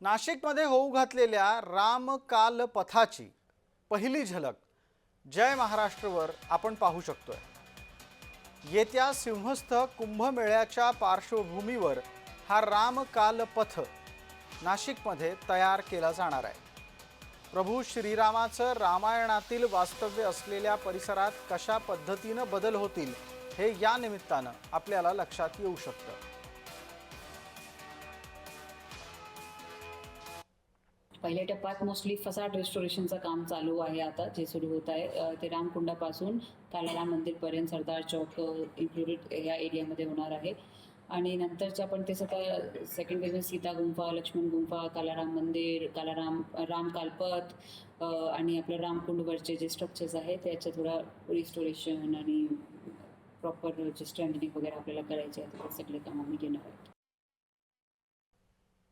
नाशिकमध्ये होऊ घातलेल्या रामकाल पथाची पहिली झलक जय महाराष्ट्रवर आपण पाहू शकतोय. येत्या सिंहस्थ कुंभमेळ्याच्या पार्श्वभूमीवर हा रामकाल पथ नाशिकमध्ये तयार केला जाणार आहे. प्रभू श्रीरामाचं रामायणातील वास्तव्य असलेल्या परिसरात कशा पद्धतीनं बदल होतील हे या निमित्तानं आपल्याला लक्षात येऊ शकतं. पहिल्या टप्प्यात मोस्टली फसाट रेस्टोरेशनचं काम चालू आहे आता जे सुरू होत आहे. ते रामकुंडापासून कालाराम मंदिरपर्यंत सरदार चौक इन्क्लुडेड या एरियामध्ये होणार आहे. आणि नंतरच्या पण ते सगळं सेकंड फेज सीता गुंफा लक्ष्मण गुंफा कालाराम मंदिर कालाराम राम कालपत आणि आपलं रामकुंडवरचे जे स्ट्रक्चर्स आहेत त्याच्या थोडा रिस्टोरेशन आणि प्रॉपर जे स्ट्रँडिंग वगैरे आपल्याला करायचे आहे सगळे काम आम्ही घेणार आहोत